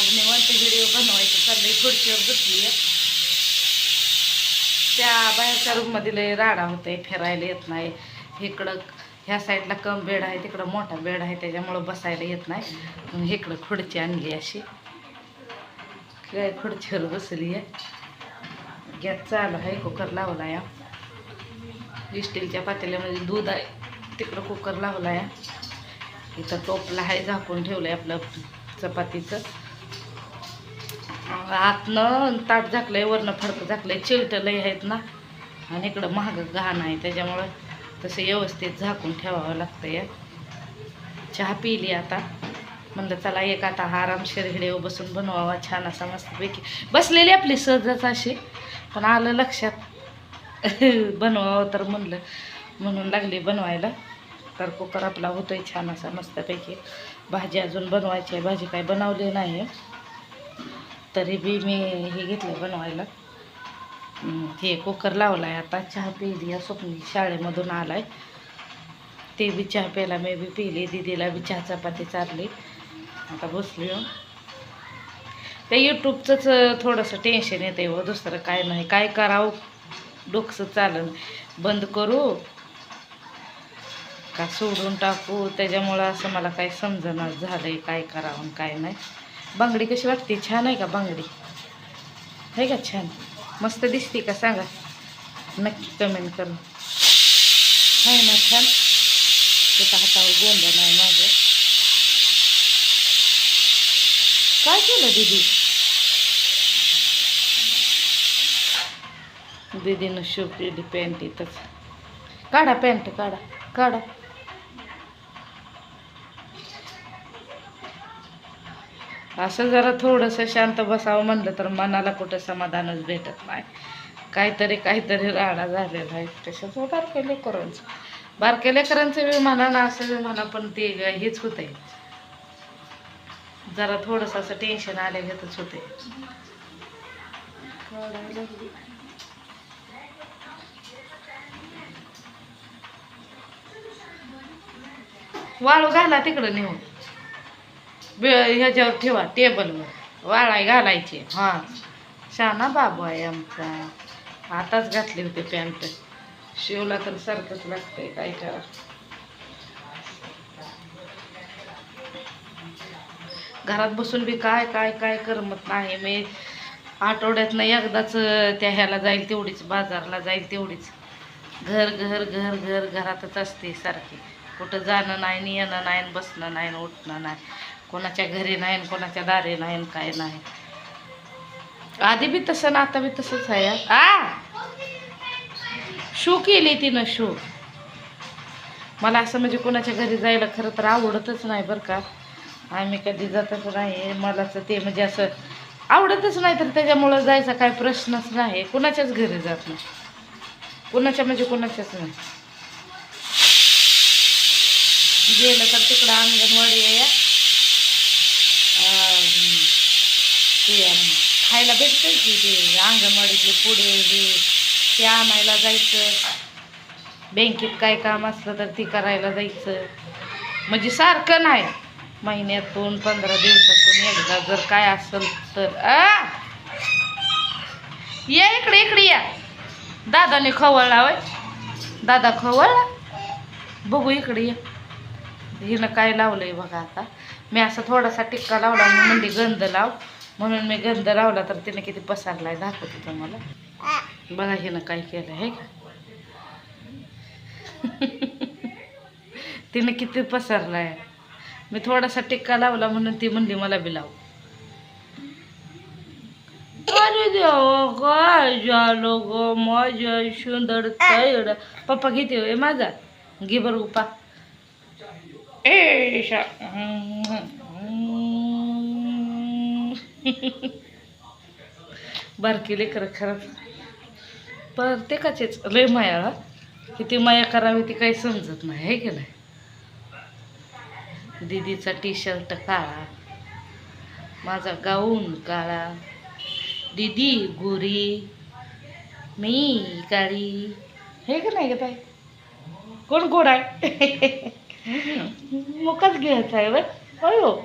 आज निवंत व्हिडिओ बनवायचं चाललंय खुर्चीवर बसली आहे त्या बाहेरच्या रूममध्ये लय राडा होते फिरायला येत नाही. इकडं ह्या साईडला कम बेड आहे तिकडं मोठा बेड आहे त्याच्यामुळं बसायला येत नाही. म्हणून इकडं खुर्ची आणली अशी. काय खुर्चीवर बसली आहे गॅस चालू आहे कुकर लावला या. स्टीलच्या पातेल्यामध्ये दूध आहे तिकडं कुकर लावला आहे इथं टोपला आहे झाकून ठेवलं आहे आपलं चपातीचं. आतनं ताट झाकलंय वरनं फडकं झाकलंय चिलटं लय आहेत ना. आणि इकडं महाग घाण आहे त्याच्यामुळं तसं व्यवस्थित झाकून ठेवावं लागतं या चहा पिली आता. म्हणलं चला एक आता आरामशीर हिडेव बसून बनवावा छान असा मस्तपैकी. बसलेली आपली सहजच अशी पण आलं लक्षात. बनवावं तर म्हणलं म्हणून लागली बनवायला. तर कुकर आपला होतोय छान असा मस्तपैकी. भाजी अजून बनवायची आहे भाजी काय बनवली नाही तरी बी मी हे घेतलं बनवायला. ते हे कुकर लावला आहे आता. चहा पिली या स्वप्नी शाळेमधून आलाय. ते बी चहा प्यायला मी बी पिली. दिदीला बी चहा चपाती चारली. आता बसली हो. ते त्या यूट्यूबचंच थोडंसं टेन्शन येते व दुसरं काय नाही. काय करावं? डोकसं चालन. बंद करू. का सोडून टाकू? त्याच्यामुळं असं मला काही समजणार आहे काय करावं आणि काय नाही. बांगडी कशी वाटते? छान आहे का बांगडी? आहे का छान? मस्त दिसते का? सांगा. नक्की कमेंट करून. आहे ना छान. त्याचा हातावर गोंधळ नाही माझं काय केलं दीदी? दीदीनं शिवलेली पॅन्ट इथंच. काढा पॅन्ट काढा. काढा. असं जरा थोडंसं शांत बसावं म्हणलं तर मनाला कुठं समाधानच भेटत नाही. काहीतरी काहीतरी राडा झालेला आहे. तसंच बारके बारक्या लेकरांचं बारक्या लेकरांचं बी म्हणा ना असं बी म्हणा पण ते हेच होतंय. जरा थोडंसं असं टेन्शन आल्यागतच होते वाळू घाला तिकडं नेऊन. ह्याच्यावर ठेवा टेबलवर. वाळाय घालायचे. हां. शाना बाबू आहे आमचा. आताच घातली होती पॅन्ट. शिवला तर सारखंच लागतंय काय करा. घरात बसून बी काय काय काय करमत नाही. मी आठवड्यातनं एकदाच त्या ह्याला जाईल तेवढीच बाजारला जाईल तेवढीच. घर घर घर घर घरातच असते सारखी. कुठं जाणं नाही आणि येणं नाही बसणं नाही उठणं नाही. कोणाच्या घरी नाही कोणाच्या दारी नाही काय नाही. आधी बी तसं ना आता बी तसंच आहे. आ? शू केली तिनं शू. मला असं म्हणजे कोणाच्या घरी जायला खरं तर आवडतच नाही बरं का. आम्ही कधी जातच नाही. मलाच ते म्हणजे असं आवडतच नाही तर त्याच्यामुळं जायचा काय प्रश्नच नाही. कुणाच्याच घरी जात नाही. कुणाच्या म्हणजे कुणाच्याच नाही. गेलं तर तिकडं अंगणवाडी आहे. ते खायला भेटतं की ते अंगणवाडीतले पुढे हे ते आणायला जायचं. बँकेत काय काम असलं तर ती करायला जायचं. म्हणजे सारखं नाही. महिन्यातून पंधरा दिवसातून एकदा जर काय असेल तर आ? या इकडे इकडे या. दादाने खवळला वय दादा खवळला. बघू इकडे या. हिनं काय लावलंय बघा आता. मी असा थोडासा टिक्का लावला म्हणून म्हणली गंध लाव. म्हणून मी गंध लावला तर तिने किती पसारलाय दाखवते तुम्हाला. बघा हिनं काय केलं आहे का? तिने किती पसरलाय. मी थोडासा टिक्का लावला म्हणून ती म्हणली मला बी लाव. अरे माझ्या सुंदर तैड. पप्पा किती होय माझा. घे बरं उपा. ए बारकी लेकर खरंच. प्रत्येकाचेच. लय माया किती माया करावी ती काही समजत नाही आहे की नाही? दीदीचा टी शर्ट काळा माझा गाऊन काळा दीदी गोरी मी काळी. हे का नाही का ताई? कोण गोड आहे? मुकाच घ्यायचा आहे बरं. हो.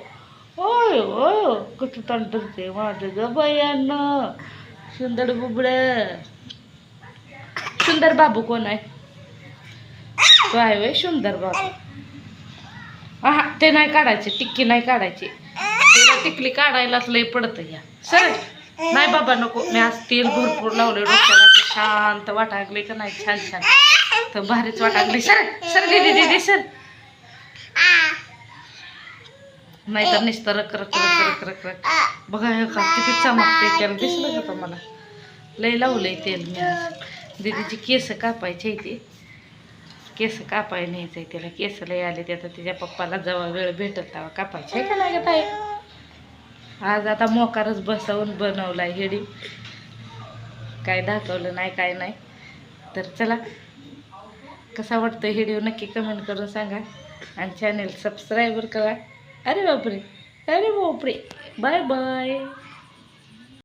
होय ओ कसं तंत्रते माझं ग बयानं. सुंदर बुबड. सुंदर बाबू कोण आहे? तो आहे वय सुंदर बाबू. हा ते नाही काढायचे टिक्की नाही काढायची. तिला टिकली काढायलाच लय पडतं या. सर नाही बाबा नको. मी आज तेल भरपूर लावले डोक्याला शांत वाटागले का नाही? छान छान. तर भारीच वाटागली सर सर दीदी दीदी सर नाही तर नुसतं रक रक रक रक रक रक बघा हे का किती चमकते त्याला दिसलं का मला लय लावलंय तेल मी. दीदीची केस कापायची आहे ती. केस कापाय न्यायचंय तिला. केस लय आले ते आता तिच्या पप्पाला जेव्हा वेळ भेटत तेव्हा कापायचे का नाही ताई? आज आता मोकारच बसवून बनवलाय हेडी काय दाखवलं नाही काय नाही. तर चला कसा वाटतं व्हिडिओ नक्की कमेंट करून सांगा. आणि चॅनेल सबस्क्राईबर करा. अरे बापरे. अरे बापरे. Bye bye.